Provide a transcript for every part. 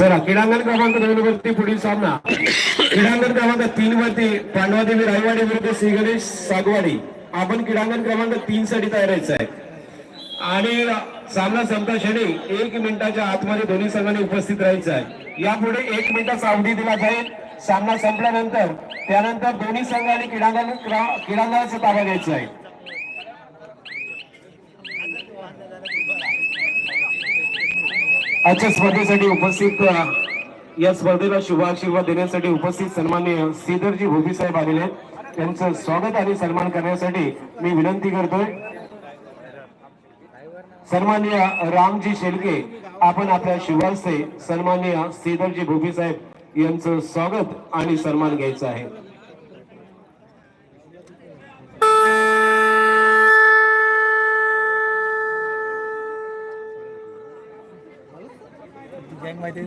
चला क्रीडांगण क्रमांक दोन वरती पुढील सामना. क्रीडांगण क्रमांक तीन वरती पांडवादेवी रायवाडी विरुद्ध श्री गणेश सागवाडी. आपण क्रीडांगण क्रमांक तीन साठी तयार व्हायचं आहे आणि सामना संपता क्षणी एक मिनिटाच्या आतमध्ये दोन्ही संघाने उपस्थित राहायचं आहे. यापुढे एक मिनिटाचा अवधी दिला जाईल. सामना संपल्यानंतर त्यानंतर दोन्ही संघाने क्रीडांगण क्रीडांगणाचा ताबा घ्यायचा आहे. आजच्या स्पर्धेसाठी उपस्थित या स्पर्धेला शुभाशीर्वाद देण्यासाठी उपस्थित सन्मान्य श्रीधरजी भोगी साहेब आलेले आहेत. त्यांचं स्वागत आणि सन्मान करण्यासाठी मी विनंती करतोय. सन्मान्य रामजी शेलके आपण आपल्या शुभास्ते सन्मान्य श्रीधरजी भोगी साहेब यांचं स्वागत आणि सन्मान घ्यायचं आहे. गँग माहिती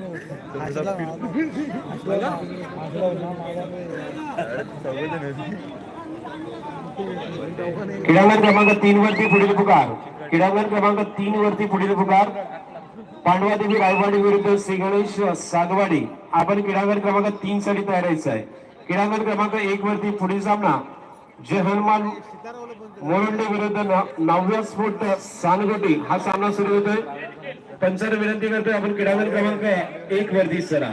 क्रीडांगण क्रमांक तीन वरती पुढील पुकार. क्रीडांगण क्रमांक तीन वरती पुढील पुकार. पांडवादेवी रायवाडी विरुद्ध श्री गणेश सागवाडी. आपण क्रीडांगण क्रमांक तीन साठी तयार व्हायचं आहे. क्रीडांगण क्रमांक एक वरती पुढील सामना. जय हनुमान मोरंडे विरुद्ध नवव्या स्फोट सानगोटी. हा सामना सुरू होतोय. पंचांना विनंती करतोय आपण क्रीडांगण क्रमांक एक वरती सरा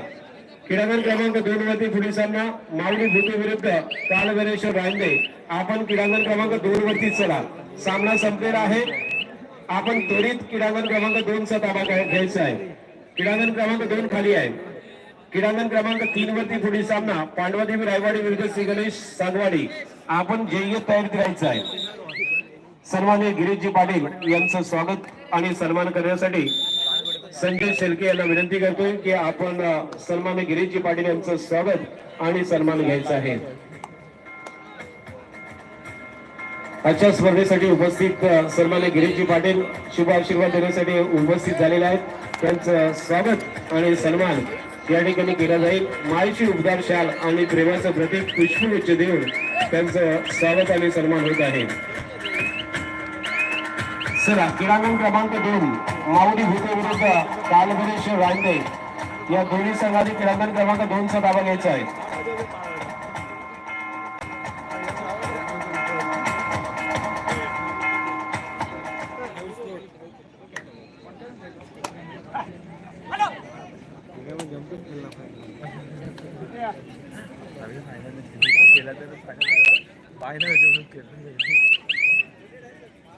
क्रीडांगण क्रमांक दोन वरती पुढील सामना माऊली विरुद्ध कालगणेश्वर रांदे आपण क्रीडांगण क्रमांक दोन वरती चला. सामना संपलेला आहे. आपण त्वरित क्रीडांगण क्रमांक दोन चा ताबा घ्यायचा आहे. क्रीडांगण क्रमांक दोन खाली आहे. क्रीडांगण क्रमांक तीन वरती पुढील सामना पांडवादेवी रायवाडी विरुद्ध श्री गणेश सागवाडी. आपण जय्य तयारीत राहायचं आहे. सर्वांनी गिरीशजी पाटील यांचं स्वागत आणि सन्मान करण्यासाठी संजय शेलके यांना विनंती करतोय की आपण सन्मान सन्मान्य गिरीशजी पाटील यांचं स्वागत आणि सन्मान घ्यायचा आहे. आजच्या स्पर्धेसाठी उपस्थित सन्मान गिरीशजी पाटील शुभ आशीर्वाद देण्यासाठी उपस्थित झालेले आहेत. त्यांचं स्वागत आणि सन्मान या ठिकाणी केला जाईल. मायची उबदार शाल आणि प्रेमाचं प्रतीक पुष्पगुच्छ देऊन त्यांचं स्वागत आणि सन्मान होत आहे. चला क्रीडांगण क्रमांक दोन माऊली भुते विरुद्ध कालभरेश्वर रांदे या दोन्ही संघांनी क्रीडांगण क्रमांक दोन चा घ्यायचा आहे. केला तर पाहिलं जेवण केलं.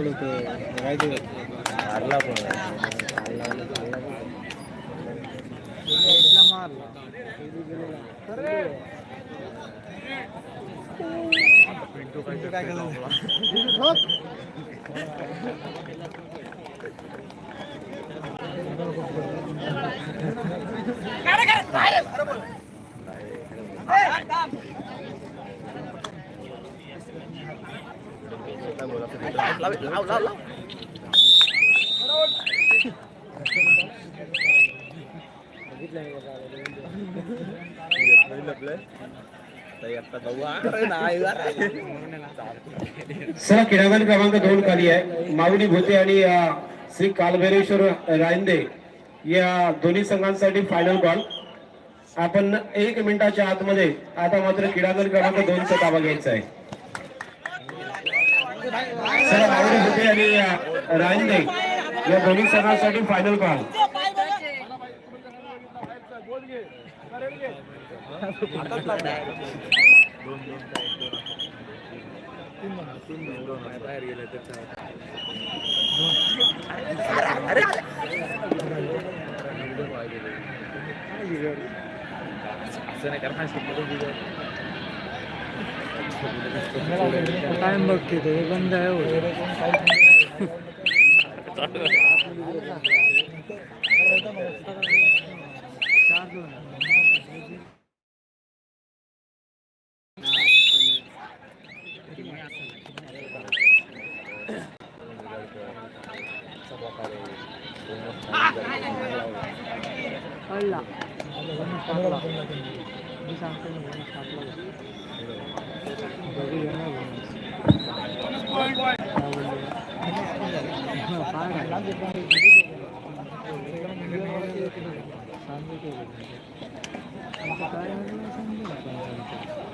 चालू होतं राहायचं ते मारला पण मारला पिंटू काय केलं लाव लाव लाव सर क्रीडांगण क्रमांक दोन खाली आहे. माऊली भोते आणि श्री कालभैरेश्वर रायंदे. या दोन्ही संघांसाठी फायनल बॉल आपण एक मिनिटाच्या आतमध्ये आता मात्र क्रीडांगण क्रमांक दोनचा ताबा घ्यायचा आहे. सर मावडी भुते आणि रायंदे या दोन्ही संघांसाठी फायनल कॉल टाइम बघ किती हे बंद आहे हो. कळला टाकला मी सांगतो ना bonus टाकला बघू या ना bonus. हा, काय आहे? सांगितलं होतं. आता काय म्हणलं समजेल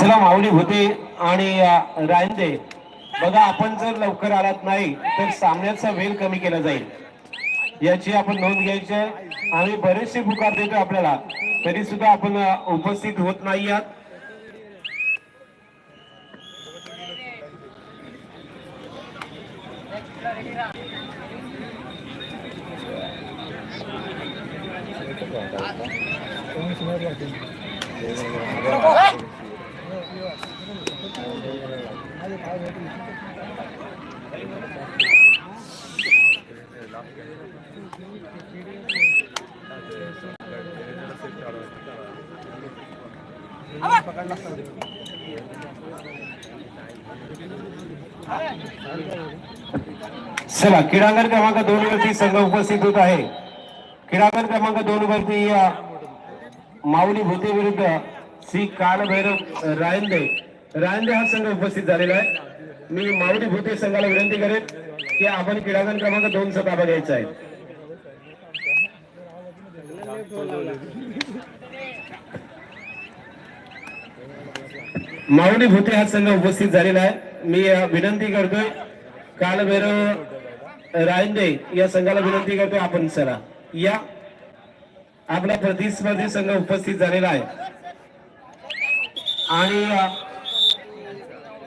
चला माऊली होते आणि अ, रांदे. बघा आपण जर लवकर आलात नाही तर सामन्याचा वेळ कमी केला जाईल. याची आपण नोंद घ्यायची आहे. आम्ही बरेचसे पुकार देतो आपल्याला. तरी सुद्धा आपण उपस्थित होत नाही आहात. चला क्रीडांगण क्रमांक दोन वरती संघ उपस्थित होत आहे. क्रीडांगण क्रमांक दोन वरती या माऊली भूते विरुद्ध श्री कालभैरव रायंदे. रांजे हा संघ उपस्थित झालेला आहे. मी माऊली भूते संघाला विनंती करेन की आपण क्रीडांगण क्रमांक दोन चा ताबा घ्यायचा आहे. माऊली भूते हा संघ उपस्थित झालेला आहे. मी विनंती करतोय कालभैरव रायंदे या संघाला विनंती करतोय आपण चला या आपला प्रतिस्पर्धी संघ उपस्थित झालेला आहे. आणि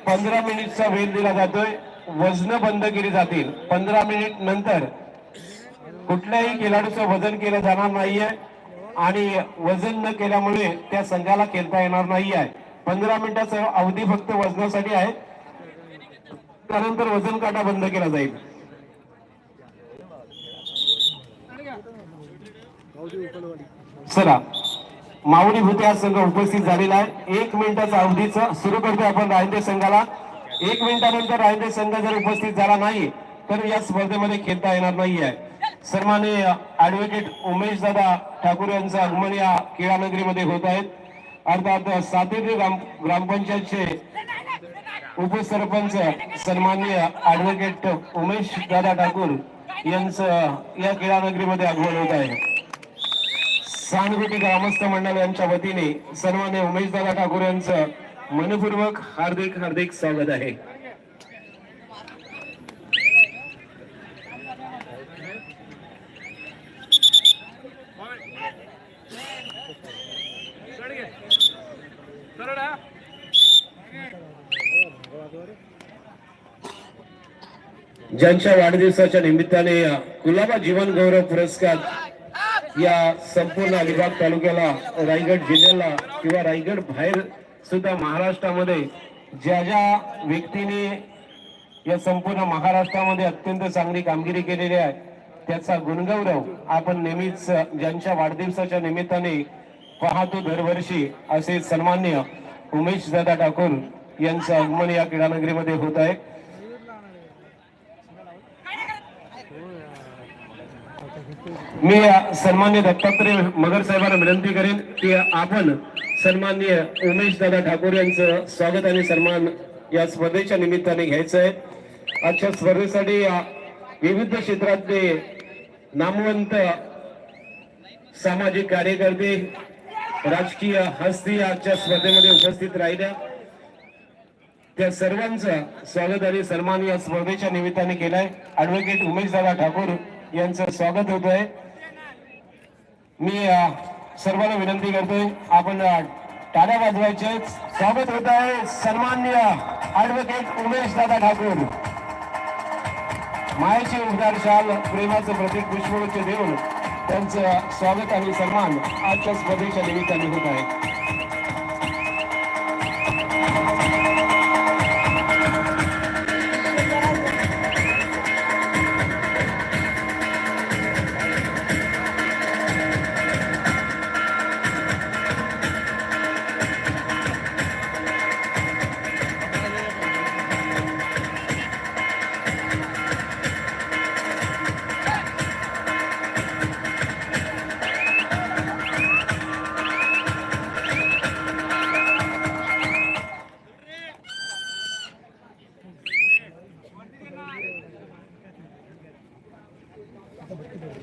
पंधरा मिनिटचा वेळ दिला जातोय. वजन बंद केली जातील. पंधरा मिनिट नंतर कुठल्याही खेळाडूचं वजन केलं जाणार नाहीये आणि वजन न केल्यामुळे त्या संघाला खेळता येणार नाही आहे पंधरा मिनिटाचा अवधी फक्त वजनासाठी आहे. त्यानंतर वजन काटा बंद केला जाईल. चला. माऊली भूते हा संघ उपस्थित झालेला आहे. एक मिनिटाचा अवधीच सुरू करतोय आपण रायंदे संघाला. एक मिनिटानंतर रायंदे संघ जर उपस्थित झाला नाही तर या स्पर्धेमध्ये खेळता येणार नाही आहे सन्माननीय ऍडव्होकेट उमेश दादा ठाकूर यांचं आगमन या क्रीडानगरीमध्ये होत आहेत अर्थात सातेरी ग्राम ग्रामपंचायतचे उपसरपंच सन्माननीय ऍडव्होकेट उमेश दादा ठाकूर यांचं या क्रीडानगरीमध्ये आगमन होत आहे. सहानुभूती ग्रामस्थ मंडळ यांच्या वतीने सर्वांनी उमेशदादा ठाकूर यांचं मनपूर्वक हार्दिक हार्दिक स्वागत आहे. ज्यांच्या वाढदिवसाच्या निमित्ताने कुलाबा जीवन गौरव पुरस्कार या संपूर्ण अलिबाग तालुक्याला रायगड जिल्ह्याला किंवा रायगड बाहेर सुद्धा महाराष्ट्रामध्ये ज्या ज्या व्यक्तीने या संपूर्ण महाराष्ट्रामध्ये अत्यंत चांगली कामगिरी केलेली आहे त्याचा गुणगौरव आपण नेहमीच ज्यांच्या वाढदिवसाच्या निमित्ताने पाहतो दरवर्षी असे सन्मान्य उमेश दादा ठाकूर यांचं आगमन या क्रीडानगरीमध्ये होत आहे. मी सन्मान्य दत्तात्रय मगर साहेबांना विनंती करेन की आपण सन्मान्य उमेश दादा ठाकूर यांचं स्वागत आणि सन्मान या स्पर्धेच्या निमित्ताने घ्यायचं आहे. आजच्या स्पर्धेसाठी विविध क्षेत्रातले नामवंत सामाजिक कार्यकर्ते राजकीय हस्ती आजच्या स्पर्धेमध्ये उपस्थित राहिल्या. त्या सर्वांचं स्वागत आणि सन्मान या स्पर्धेच्या निमित्ताने केलाय. ऍडव्होकेट उमेश दादा ठाकूर यांचं स्वागत होत आहे मी सर्वांना विनंती करतोय आपण टाळ्या वाजवायचे. स्वागत होत आहे सन्मान्य ऍडव्होकेट उमेश दादा ठाकूर. मायाची उद्गार शाल प्रेमाचं प्रतीक पुष्पगुच्छ देऊन त्यांचं स्वागत आणि सन्मान आजच्या स्पर्धेच्या निमित्ताने होत आहे.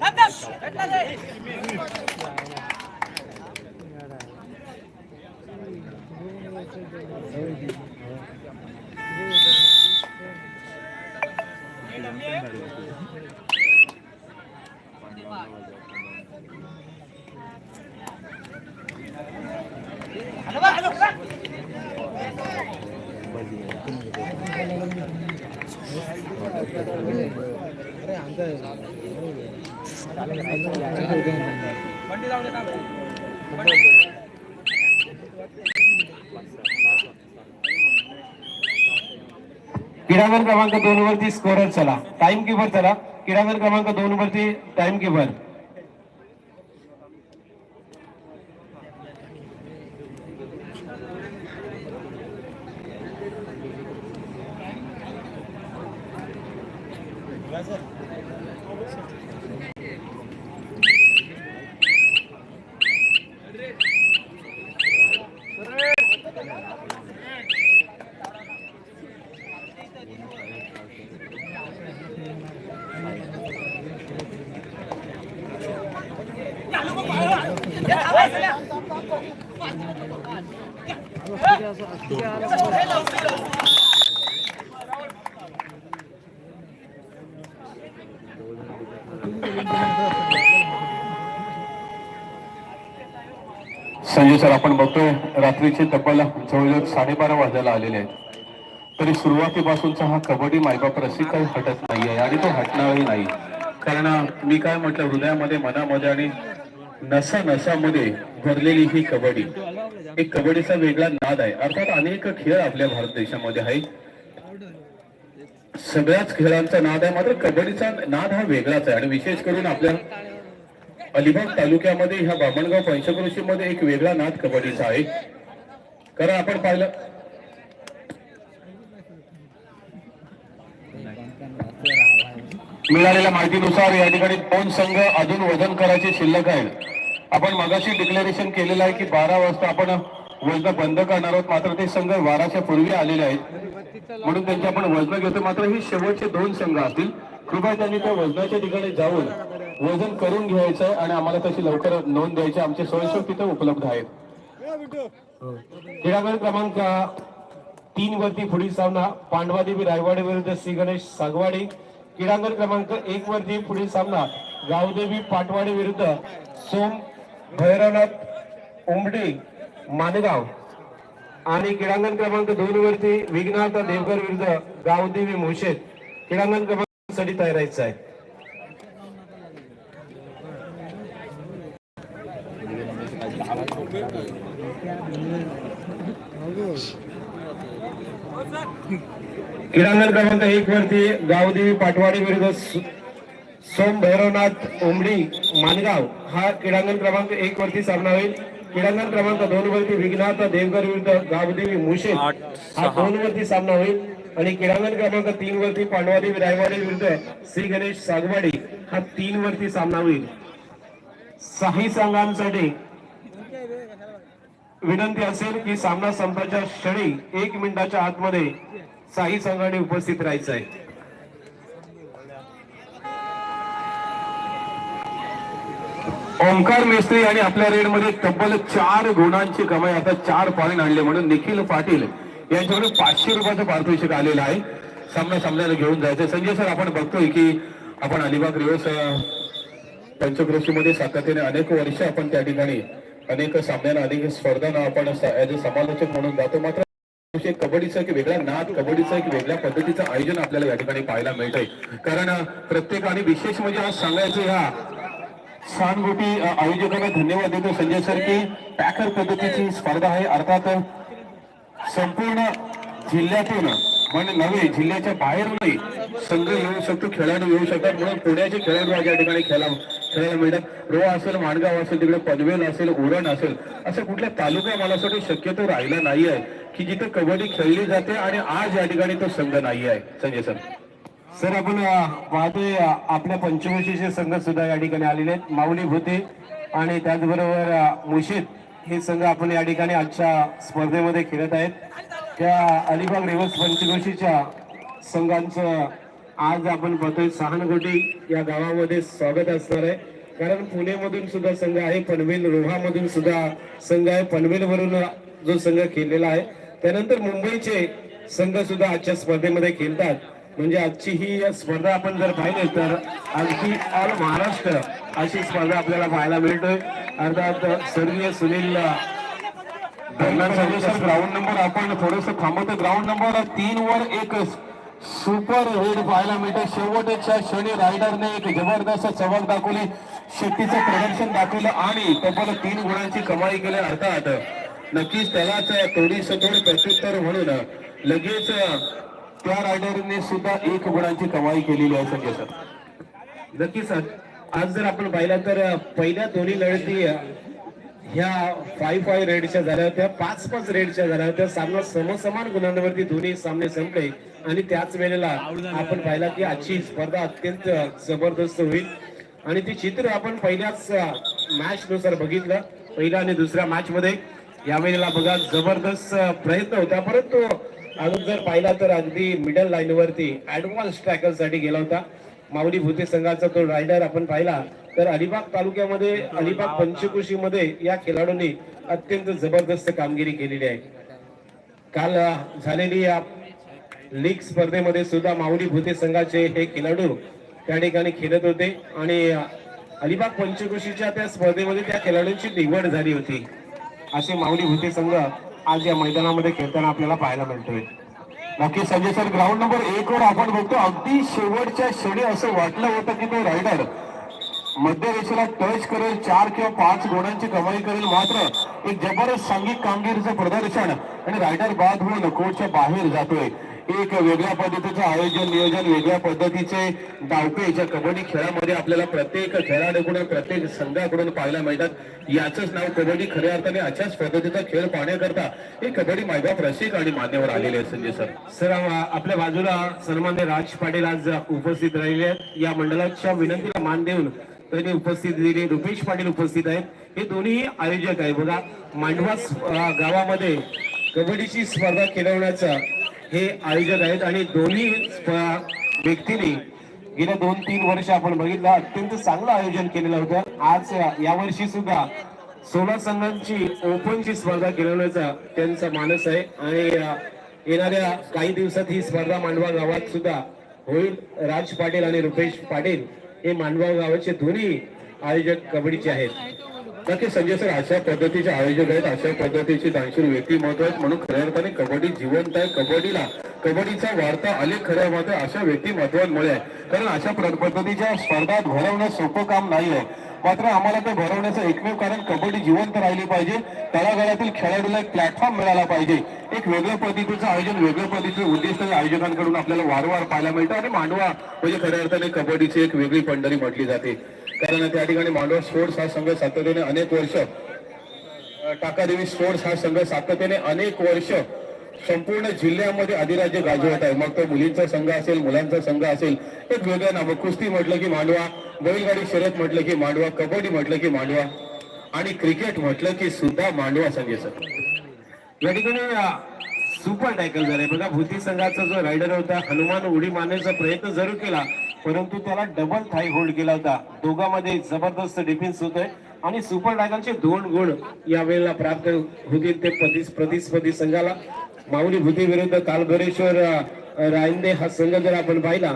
Kardeş! Bekle! क्रीडांगण क्रमांक दोन वरती स्कोरर चला टाइम किपर चला क्रीडांगण क्रमांक दोन वरती टाइम किपर Gracias सर आपण बघतोय रात्रीचे तब्बल जवळजवळ साडेबारा वाजायला आलेले आहेत. तरी सुरुवातीपासूनचा हा कबड्डी मायबाप रसिक काही हटत नाही आहे आणि तो हटणारही नाही. कारण मी काय म्हटलं हृदयामध्ये मनामध्ये आणि नसा नसामध्ये भरलेली ही कबड्डी. एक कबड्डीचा वेगळा नाद आहे. अर्थात अनेक खेळ आपल्या भारत देशामध्ये आहे सगळ्याच खेळांचा नाद आहे मात्र कबड्डीचा नाद हा वेगळाच आहे. आणि विशेष करून आपल्या अलिबाग तालुक्यामध्ये ह्या बामणगाव पंचक्रोशी मध्ये एक वेगळा नाद कबड्डीचा आहे. कारण आपण पाहिलं. मिळालेल्या माहितीनुसार या ठिकाणी दोन संघ अजून वजन करायचे शिल्लक आहेत. आपण मगाशी डिक्लेरेशन केलेलं आहे की बारा वाजता आपण वजन बंद करणार आहोत. मात्र ते संघ बाराच्या पूर्वी आलेले आहेत. म्हणून त्यांची आपण वजन घेतो. मात्र हे शेवटचे दोन संघ असतील. कृपया त्यांनी त्या वजनाच्या ठिकाणी जाऊन वजन करून घ्यायचं आहे आणि आम्हाला तशी लवकर नोंद द्यायची. आमचे स्वयंसेवक तिथे उपलब्ध आहेत. क्रीडांगण क्रमांक तीन वरती पुढील सामना पांडवादेवी रायवाडी विरुद्ध श्री गणेश सागवाडी. क्रीडांगण क्रमांक एक वरती पुढील सामना गावदेवी पाटवाडी विरुद्ध सोम भैरवनाथ उमडी मानगाव. आणि क्रीडांगण क्रमांक दोन वरती विघ्नाथ देवकर विरुद्ध गावदेवी मोशेत. क्रीडांगण क्रमांकसाठी तयार आहे. क्रीडांगण क्रमांक एक वरती गावदेवी पाटवाडी विरुद्ध सोम भैरवनाथ उमडी मानगाव हा क्रीडांगण क्रमांक एक वरती सामना होईल. क्रीडांगण क्रमांक दोन वरती विघ्नाथ देवकर विरुद्ध गावदेवी मुशे हा दोन वरती सामना होईल. आणि क्रीडांगण क्रमांक तीन वरती पांडवादेवी रायवाडी विरुद्ध श्री गणेश सागवाडी हा तीन वरती सामना होईल. साही संघांसाठी विनंती असेल की सामना संपाच्या क्षणी एक मिनिटाच्या आतमध्ये साई संघाने उपस्थित राहायचं आहे. ओंकार मेस्त्री आणि आपल्या रेडमध्ये तब्बल चार गुणांची कमाई आता चार पॉईंट आणले म्हणून निखिल पाटील यांच्याकडे पाचशे रुपयाचं पारितोषिक आलेलं आहे. सामना सामन्याला घेऊन जायचं संजय सर आपण बघतोय की आपण अलिबाग रिवर्स पंचक्रोशीमध्ये सातत्याने अनेक वर्ष आपण त्या ठिकाणी अनेक सामन्यांना अनेक स्पर्धांना आपण ॲज अ समालोचक म्हणून जातो. मात्र कबड्डीचं एक वेगळा नाद कबड्डीचं एक वेगळ्या पद्धतीचं आयोजन आपल्याला या ठिकाणी पाहायला मिळतंय. कारण प्रत्येकाने प्रत्येक आणि विशेष म्हणजे आज सांगायचं ह्या सानगोटी आयोजकांना धन्यवाद देतो. संजय सर की पॅकर पद्धतीची स्पर्धा आहे. अर्थात संपूर्ण जिल्ह्यातून म्हणजे नव्हे जिल्ह्याच्या बाहेरूनही संघ येऊ शकतो खेळाडू येऊ शकतात. म्हणून पुण्याचे खेळाडू आज या ठिकाणी खेळा खेळायला मिळतात. रोहा असेल माणगाव असेल तिकडे पनवेल असेल उरण असेल असं कुठल्या तालुका मला असं शक्यतो राहिला नाही आहे की जिथे कबड्डी खेळली जाते आणि आज या ठिकाणी तो संघ नाही आहे. संजय सर. सर आपण पाहतोय आपल्या पंचवशीचे संघ सुद्धा या ठिकाणी आलेले आहेत. माऊली भूते आणि त्याचबरोबर मुशीद हे संघ आपण या ठिकाणी आजच्या स्पर्धेमध्ये खेळत आहेत. त्या अलिबाग रिव्हर्स पंचवर्षीच्या संघांचं आज आपण पाहतोय. सहानगोटी या गावामध्ये स्वागत असणार आहे. कारण पुणेमधून सुद्धा संघ आहे पनवेल रोहामधून सुद्धा संघ आहे. पनवेलवरून जो संघ खेळलेला आहे. त्यानंतर मुंबईचे संघ सुद्धा आजच्या स्पर्धेमध्ये खेळतात. म्हणजे आजची ही स्पर्धा आपण जर पाहिली तर अगदी ऑल महाराष्ट्र अशी स्पर्धा आपल्याला पाहायला मिळतोय. अर्थात स्वर्गीय सुनील ग्राउंड नंबर आपण थोडस. थांबवतो ग्राउंड नंबर तीन वर एक सुपर रेड पाहायला मिळतं शेवटच्या क्षणी रायडरने एक जबरदस्त चमक दाखवली. शेतीचं प्रदर्शन दाखवलं आणि तब्बल तीन गुणांची कमाई केली. अर्थात नक्कीच त्यालाच थोडी सतोड प्रत्युत्तर म्हणून लगेच त्या रायडरने सुद्धा एक गुणांची कमाई केलेली आहे संजय सर. नक्कीच आज जर आपण पाहिलं तर पहिल्या दोन्ही लढती ह्या फाईव्ह फाय रेडच्या झाल्या होत्या पाच पाच रेडच्या झाल्या होत्या. सामना समसमान गुणांवरती दोन्ही सामने संपले. आणि त्याच वेळेला आपण पाहिला की आजची स्पर्धा अत्यंत जबरदस्त होईल. आणि ते चित्र आपण पहिल्याच मॅच नुसार बघितलं. पहिल्या आणि दुसऱ्या मॅच मध्ये या वेळेला बघा जबरदस्त प्रयत्न होता. परंतु अजून जर पाहिला तर अगदी मिडल लाईन वरती ऍडव्हान्स ट्रॅकलसाठी गेला होता. माऊली भूते संघाचा तो रायडर आपण पाहिला. तर अलिबाग तालुक्यामध्ये अलिबाग पंचकृषीमध्ये या खेळाडूंनी अत्यंत जबरदस्त कामगिरी केलेली आहे. काल झालेली या लीग स्पर्धेमध्ये सुद्धा माऊली भूते संघाचे हे खेळाडू त्या ठिकाणी खेळत होते आणि अलिबाग पंचकृषीच्या त्या स्पर्धेमध्ये त्या खेळाडूंची निवड झाली होती. असे माऊली भूते संघ आज या मैदानामध्ये खेळताना आपल्याला पाहायला मिळतोय. नक्की संजय सर ग्राउंड नंबर एक वर आपण बघतो. अगदी शेवटच्या क्षणी असं वाटलं होतं की तो रायडर मध्यरेषेला टच करेल चार किंवा पाच गुणांची कमाई करेल मात्र एक जबरदस्त सांघिक कामगिरीचं प्रदर्शन आणि रायडर बाद होऊन कोर्टच्या बाहेर जातोय. एक वेगळ्या पद्धतीचं आयोजन नियोजन वेगळ्या पद्धतीचे डावपे ज्या कबड्डी खेळामध्ये आपल्याला प्रत्येक खेळाडूकडून प्रत्येक संघाकडून पाहायला मिळतात. याचंच नाव कबड्डी खऱ्या अर्थाने अशाच पद्धतीचा खेळ पाहण्याकरता हे कबड्डी मायबाप रसिक आणि मान्यवर आलेले आहेत संजय सर. सर आपल्या बाजूला सन्मान्य राज पाटील आज उपस्थित राहिले आहेत. या मंडळाच्या विनंतीला मान देऊन त्यांनी उपस्थित दिली रुपेश पाटील उपस्थित आहेत. हे दोन्ही आयोजक आहे बघा मांडवा गावामध्ये कबड्डीची स्पर्धा खेळवण्याचा हे आयोजक आहेत आणि दोन्ही व्यक्तींनी गेल्या दोन तीन वर्ष आपण बघितलं अत्यंत चांगलं आयोजन केलेलं होतं. आज यावर्षी सुद्धा सोळा संघांची ओपनची स्पर्धा खेळवण्याचा त्यांचा मानस आहे. आणि येणाऱ्या काही दिवसात ही स्पर्धा मांडवा गावात सुद्धा होईल. राज पाटील आणि रुपेश पाटील हे मांडवा गावाचे दोन्ही आयोजक कबड्डीचे आहेत. नक्की संजय सर अशा पद्धतीचे आयोजक आहेत अशा पद्धतीची दानशीर व्यक्तिमत्व आहेत. म्हणून खऱ्या अर्थाने कबड्डी जिवंत आहे. कबड्डीला कबड्डीचा वार्ता आलेख खऱ्या मात्र अशा व्यक्तिमत्वांमुळे आहे. कारण अशा पद्धतीच्या स्पर्धात भरवणं सोपं काम नाही आहे मात्र आम्हाला ते भरवण्याचं एकमेव कारण कबड्डी जिवंत राहिली पाहिजे. तळागाळातील खेळाडूला एक प्लॅटफॉर्म मिळाला पाहिजे. एक वेगळ्या पद्धतीचं आयोजन वेगळ्या पद्धतीचं उद्दिष्ट आयोजकांकडून आपल्याला वारंवार पाहायला मिळतं आणि मांडवा म्हणजे खऱ्या अर्थाने कबड्डीची एक वेगळी पंढरी म्हटली जाते. कारण त्या ठिकाणी मांडवा स्पोर्ट्स हा संघ सातत्याने अनेक वर्ष टाकादेवी स्पोर्ट्स हा संघ सातत्याने अनेक वर्ष संपूर्ण जिल्ह्यामध्ये अधिराज्य गाजवत आहे. मग तो मुलींचा संघ असेल मुलांचा संघ असेल एक वेगळं नाव. कुस्ती म्हटलं की मांडवा बैलगाडी शर्यत म्हटलं की मांडवा कबड्डी म्हटलं की मांडवा आणि क्रिकेट म्हटलं की सुद्धा मांडवा संघ या ठिकाणी सुपर टॅकल झालाय बघा भूती संघाचा जो रायडर होता हनुमान उडी मारण्याचा प्रयत्न जरूर केला परंतु त्याला डबल थाई होल्ड केला होता. दोघांमध्ये जबरदस्त डिफेन्स होतोय. आणि सुपर टायगरचे दोन गुण यावेळेला प्राप्त होतील ते प्रतिस्पर्धी संघाला. माऊली भूती विरुद्ध कालभरेश्वर अ, रायंदे हा संघ जर आपण पाहिला.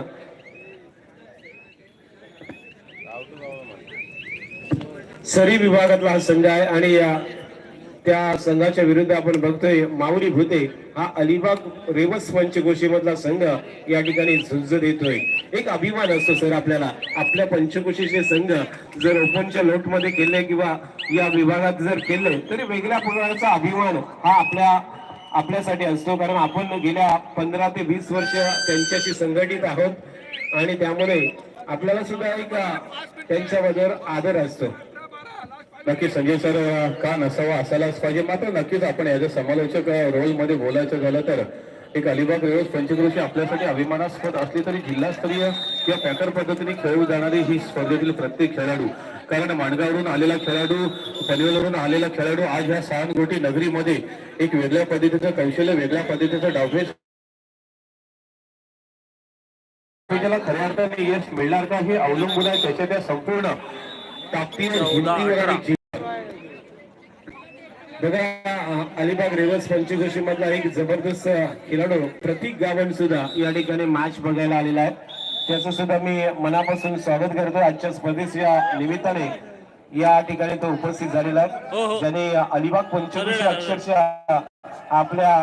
सरी विभागातला हा संघ आहे आणि या त्या संघाच्या विरुद्ध आपण बघतोय माऊली भूते हा अलिबाग रेवस पंचकोशीमधला संघ या ठिकाणी झुंज देतोय. एक अभिमान असतो सर आपल्याला. आपल्या पंचकोशीचे संघ जर ओपनच्या लोटमध्ये केले किंवा या विभागात जर केले तरी वेगळ्या प्रकारचा अभिमान हा आपल्या आपल्यासाठी असतो कारण आपण गेल्या पंधरा ते वीस वर्ष त्यांच्याशी संघटित आहोत आणि त्यामुळे आपल्याला सुद्धा एक त्यांच्याबद्दल आदर असतो. नक्की संजय सर का नसावा असायलाच पाहिजे. मात्र नक्कीच आपण याच्या समालोचक रोलमध्ये बोलायचं झालं तर एक अलिबाग रेवस पंचक्रोशी आपल्यासाठी अभिमानास्पद असली तरी जिल्हास्तरीय किंवा पॅकर पद्धतीने खेळू जाणारी ही स्पर्धेतील प्रत्येक खेळाडू कारण माणगावरून आलेला खेळाडू पनवेलवरून आलेला खेळाडू आज ह्या सहानगोटी नगरीमध्ये एक वेगळ्या पद्धतीचं कौशल्य वेगळ्या पद्धतीचं डावफेस त्याला खऱ्या अर्थाने यश मिळणार का हे अवलंबून आहे त्याच्या त्या संपूर्ण ताकदीवर बघा अलिबाग रेवस पंचकोशी मधला एक जबरदस्त खेळाडू प्रतीक गावण सुद्धा या ठिकाणी मॅच बघायला आलेला आहे. त्याचं सुद्धा मी मनापासून स्वागत करतो आजच्या स्पर्धेच्या निमित्ताने या ठिकाणी तो उपस्थित झालेला आहे ज्याने अलिबाग पंचकोशी अक्षरशः आपल्या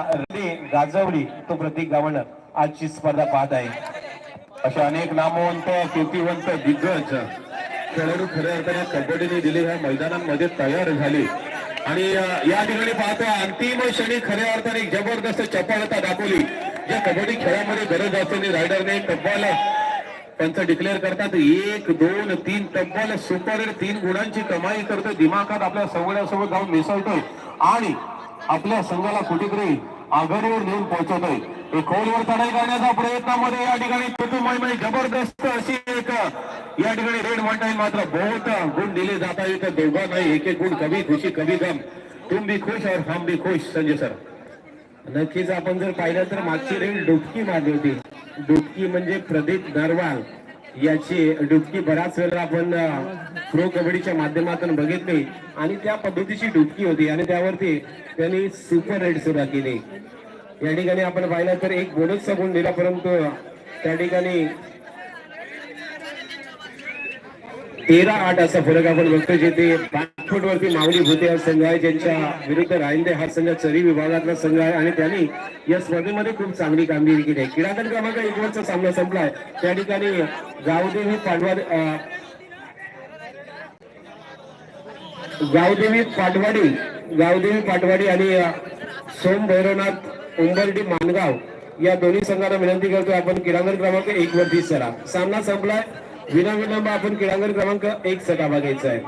गाजवली. तो प्रतीक गावण आजची स्पर्धा पाहत आहे. अशा अनेक नामवंत कीर्तिवंत दिग्गज खेळाडू खऱ्या अर्थाने कबड्डीने दिले ह्या मैदानांमध्ये तयार झाले. आणि या ठिकाणी पाहतो अंतिम क्षणी खऱ्या अर्थाने जबरदस्त चपळता दाखवली. ज्या कबड्डी खेळामध्ये गरज असलेली रायडरने तब्बल त्यांचं डिक्लेअर करतात एक दोन तीन तब्बल सुपर तीन गुणांची कमाई करतोय. दिमाखात आपल्या संगड्यासोबत जाऊन मिसळतोय. आणि आपल्या संघाला कुठेतरी आघाडीवर नेऊन पोहोचवतोय. एक खोलवर चढाई करण्याचा प्रयत्नामध्ये या ठिकाणी कुटुंबाई जबरदस्त अशी एक या ठिकाणी रेड म्हणता मात्र बहुत गुण दिले जात तर दोघा नाही एक एक गुण कभी खुशी कभी गम. तुम भी खुश और हम भी खुश संजय सर. नक्कीच आपण जर पाहिलं तर मागची रेल डुबकी मारली होती. डुबकी म्हणजे प्रदीप नरवाल याची डुबकी बराच वेळा आपण प्रो कबड्डीच्या माध्यमातून बघितली. आणि त्या पद्धतीची डुबकी होती आणि त्यावरती त्यांनी सुपर रेड सुद्धा केली. या ठिकाणी आपण पाहिलं तर एक बोनसचा गुण दिला परंतु त्या ठिकाणी तेरा आठ असा फरक आपण बघतो जिथे पाच फूट वरती मावली भूते हा संघ आहे ज्यांच्या विरुद्ध राहिंदे हा संघ चरी विभागातला संघ आहे आणि त्यांनी या स्पर्धेमध्ये खूप चांगली कामगिरी केली आहे. क्रीडागण क्रमांक एक वरचा सामना संपलाय. त्या ठिकाणी गावदेवी पांडवा गावदेवी पाटवाडी गावदेवी पाटवाडी आणि सोम भैरवनाथ उंबरडी मानगाव या दोन्ही संघांना विनंती करतो आपण क्रीडांगण क्रमांक एक वरती सरा. सामना संपलाय. विनाविलंब आपण क्रीडांगण क्रमांक एक सटावा घ्यायचा आहे.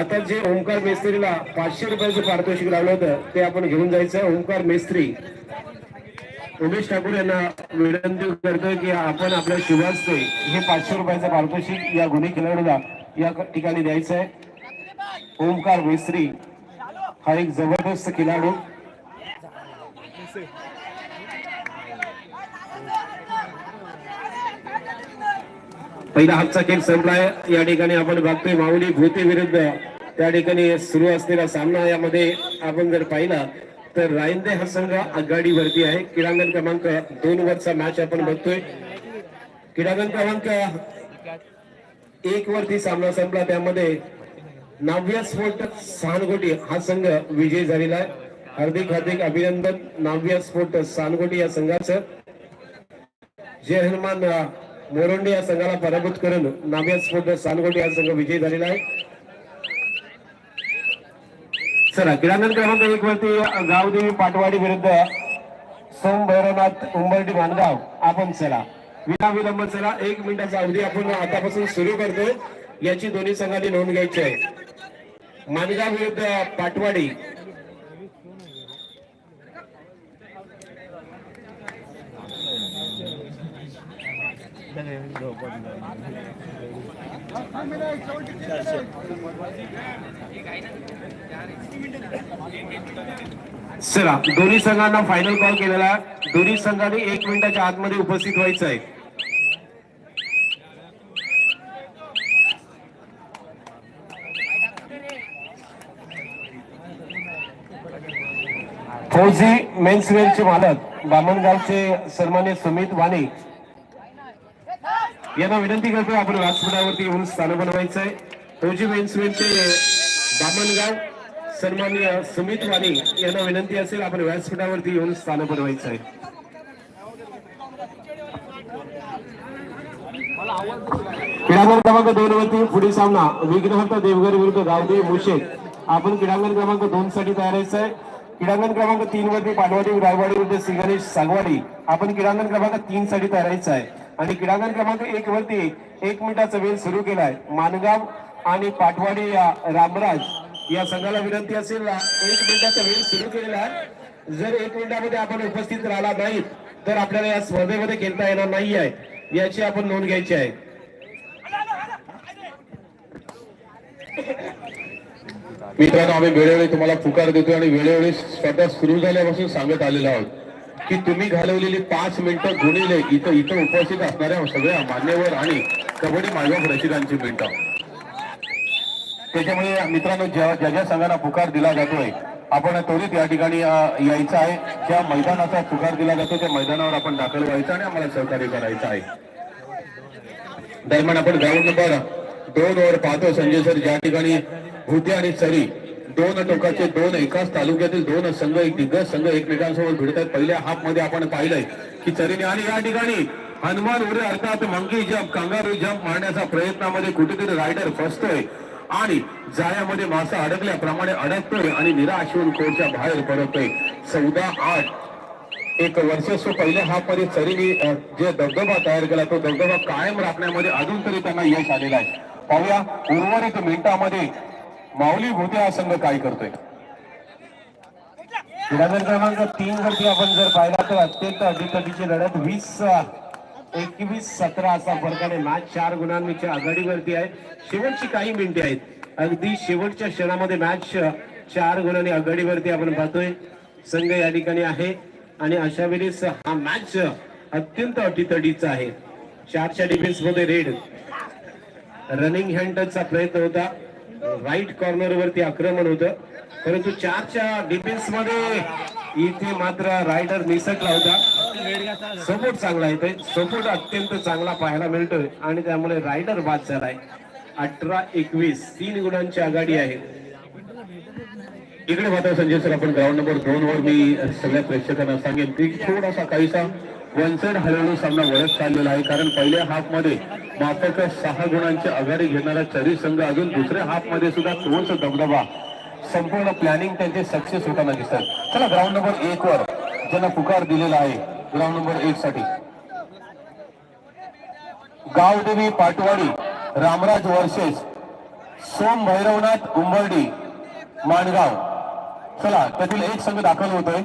आता जे ओंकार मेस्त्रीला पाचशे रुपयाचं पारितोषिक लावलं होतं ते आपण घेऊन जायचं ओंकार मेस्त्री उमेश ठाकूर यांना विनंती करतोय की आपण आपल्या शुभास्ते हे पाचशे रुपयाचं पारितोषिक या गुन्हे खेळाडूला या ठिकाणी द्यायचं आहे. ओंकार मेस्त्री हा एक जबरदस्त खेळाडू पहिला हातचा खेळ संपलाय या ठिकाणी आपण बघतोय माऊली भूते विरुद्ध त्या ठिकाणी सुरू असलेला सामना यामध्ये आपण जर पाहिला तर रायंदे हा संघ आघाडीवरती आहे. क्रीडांगण क्रमांक दोन वरचा मॅच आपण बघतोय. क्रीडांगण क्रमांक एक वरती सामना संपला. त्यामध्ये नाव्या स्फोट सहानगोटी हा संघ विजयी झालेला आहे. हार्दिक हार्दिक अभिनंदन. नाव्या स्फोट सानगोटी या संघाचं. जय हनुमान मोरंडे या संघाला पराभूत करून नाम्या स्फोट सानगोटे हा संघ विजयी झालेला आहे. चला क्रीडांगण क्रमांक एक वरती गावदेवी पाटवाडी विरुद्ध सोम भैरवनाथ उंबरटी मानगाव आपण चला. विना विलंब चला. एक मिनिटाचा अवधी आपण आतापासून सुरू करतो याची दोन्ही संघाने नोंद घ्यायची आहे. मानगाव विरुद्ध पाटवाडी चला दोन्ही संघांना फायनल कॉल केलेला दोन्ही संघाने एक मिनिटाच्या आतमध्ये उपस्थित व्हायचं आहे. फौजी मेन्स वेअरचे मालक बामणगावचे सन्मान्य सुमित वाणी यांना विनंती करतो आपण व्यासपीठावरती येऊन स्थान बनवायचं आहे फौजी मेन्सवेअरचे बामणगाव सन्मान्य सुमित वाणी यांना विनंती असेल आपण व्यासपीठावरती येऊन स्थान बनवायचं आहे क्रीडांगण क्रमांक दोन वरती पुढील सामना विघ्नहर्त देवघर विरुद्ध गावदेव मुशेद आपण क्रीडांगण क्रमांक दोन साठी तयार आहे क्रीडांगण क्रमांक तीन वरती पालवाडी रायवाडी विरुद्ध सिगणेश सागवाडी. आपण क्रीडांगण क्रमांक तीन साठी तयारायचं आहे आणि क्रीडांगण क्रमांक एक वरती एक मिनिटाचा वेळ सुरू केलाय. मानगाव आणि पाटवाडी या रामराज या संघाला विनंती असेल एक मिनिटाचा वेळ सुरू केलेला आहे. जर एक मिनिटामध्ये आपण उपस्थित राहिला नाही तर आपल्याला या स्पर्धेमध्ये खेळता येणार नाही आहे याची आपण नोंद घ्यायची आहे. मित्रांनो आम्ही वेळोवेळी तुम्हाला पुकार देतो आणि वेळोवेळी स्पर्धा सुरू झाल्यापासून सांगत आलेलो आहोत. की तुम्ही घालवलेली पाच मिनिटं गुणिले इथं इथं उपस्थित असणाऱ्या सगळ्या मान्यवर आणि कबड्डी मायबाप रसिकांची मिनिटं. त्याच्यामुळे मित्रांनो ज्या ज्या ज्या संघांना पुकार दिला जातोय आपण त्वरित या ठिकाणी यायचं आहे. ज्या मैदानाचा पुकार दिला जातो त्या मैदानावर आपण दाखल व्हायचं आणि आम्हाला सहकार्य करायचं आहे. दरम्यान आपण ग्राउंड नंबर दोन वर पाहतो. संजय सर ज्या ठिकाणी भूते आणि सरी दोन टोकाचे दोन एकाच तालुक्यातील दोन संघ एक दिग्गज संघ एकमेकांसोबत भिडत आहेत पहिल्या हाफमध्ये आपण पाहिलंय की चरीने आणि या ठिकाणी हनुमान उरे अर्थात मंकी जम्प कांगारू जम्प मारण्याच्या प्रयत्नामध्ये कुठेतरी रायडर फसतोय. आणि जाळ्यामध्ये मासा अडकल्याप्रमाणे अडकतोय आणि निराश होऊन कोर्टच्या बाहेर पडतोय. चौदा आठ एक वर्चस्व पहिल्या हाफमध्ये चरीने जे धबधबा तयार केला तो धबधबा कायम राखण्यामध्ये अजून तरी त्यांना यश आलेला आहे. पाहूया उर्वरित मिनिटामध्ये माऊली भोते हा संघ काय करतोय? क्रीडांगण क्रमांक तीन वरती आपण जर पाहिला तर अत्यंत अटीतटीची लढत वीस एकवीस सतरा असा फरकाने मॅच चार गुणांच्या आघाडीवरती आहे. शेवटची काही मिनिटे आहेत. अगदी शेवटच्या क्षणामध्ये मॅच चार गुणांनी आघाडीवरती आपण पाहतोय. संघ या ठिकाणी आहे. आणि अशा वेळेस हा मॅच अत्यंत अटीतटीचा आहे. चारच्या डिफेन्समध्ये रेड. रनिंग हँडचा प्रयत्न होता. राईट कॉर्नर वरती आक्रमण होतं. परंतु चारच्या डिफेन्समध्ये इथे मात्र रायडर निसटला होता. सपोर्ट चांगला येतोय. सपोर्ट अत्यंत चांगला पाहायला मिळतोय. आणि त्यामुळे रायडर बाद झालाय. अठरा एकवीस तीन गुणांची आघाडी आहे. इकडे मात्र संजय सर आपण ग्राउंड नंबर दोन वर मी सगळ्या प्रेक्षकांना सांगेन. की थोडासा काहीसा वन साइड हलवून सामना वळत चाललेला आहे. कारण पहिल्या हाफमध्ये माफक सहा गुणांची आघाडी घेणारा चरी संघ अजून दुसऱ्या हाफमध्ये सुद्धा तोच दबदबा. संपूर्ण प्लॅनिंग त्यांचे सक्सेस होताना दिसतात. चला ग्राउंड नंबर एक वर ज्यांना पुकार दिलेला आहे ग्राउंड नंबर एक साठी. गावदेवी पाटवाडी रामराज वर्सेस सोम भैरवनाथ उंबर्डी माणगाव. चला त्यातील एक संघ दाखल होतोय.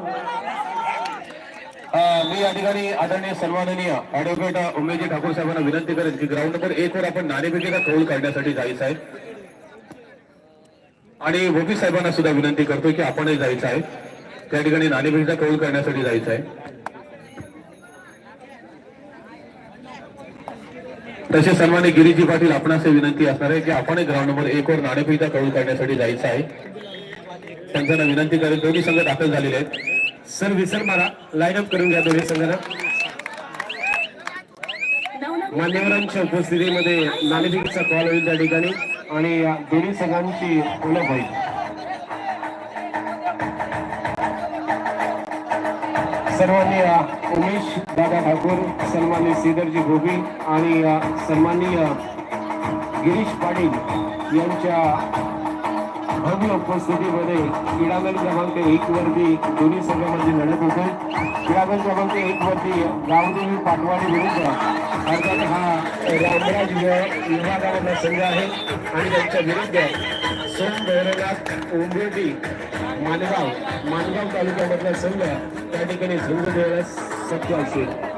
मी या ठिकाणी आदरणीय सन्माननीय ऍडव्होकेट उमेशजी ठाकूर साहेबांना विनंती करेन की ग्राउंड नंबर एक वर आपण नाणेफेकीचा कौल काढण्यासाठी जायचं आहे आणि भोपी साहेबांना सुद्धा विनंती करतो की आपणही जायचं आहे त्या ठिकाणी नाणेफेकीचा कौल करण्यासाठी जायचं आहे तसे सन्मान्य गिरीजी पाटील आपणास विनंती असणार आहे की आपण ग्राउंड नंबर एक वर नाणेफेकीचा कौल करण्यासाठी जायचं आहे त्यांना विनंती करेल दोन्ही संघ दाखल झालेले आहेत. सर विसर मारा लाईन अप करून घ्या दोन्ही संघाला मान्यवरांच्या उपस्थितीमध्ये नाणेफेकीचा कॉल होईल त्या ठिकाणी आणि दोन्ही संघांची ओळख होईल. सर्वांनी उमेश दादा ठाकूर सन्मान्य श्रीधरजी गोबी आणि सन्माननीय गिरीश पाटील यांच्या भव्य उपस्थितीमध्ये क्रीडांगण क्रमांक एक वरती दोन्ही संघामध्ये लढत होते. क्रीडांगण क्रमांक एक वरती गावदेवी पाटवाडी विरुद्ध अर्थात हा रामराज विभागामधला संघ आहे. आणि त्यांच्या विरुद्ध सोम भैरवनाथ उंबेटी मानगाव मानगाव तालुक्यामधला संघ त्या ठिकाणी झुंज देण्यास सत्य असेल.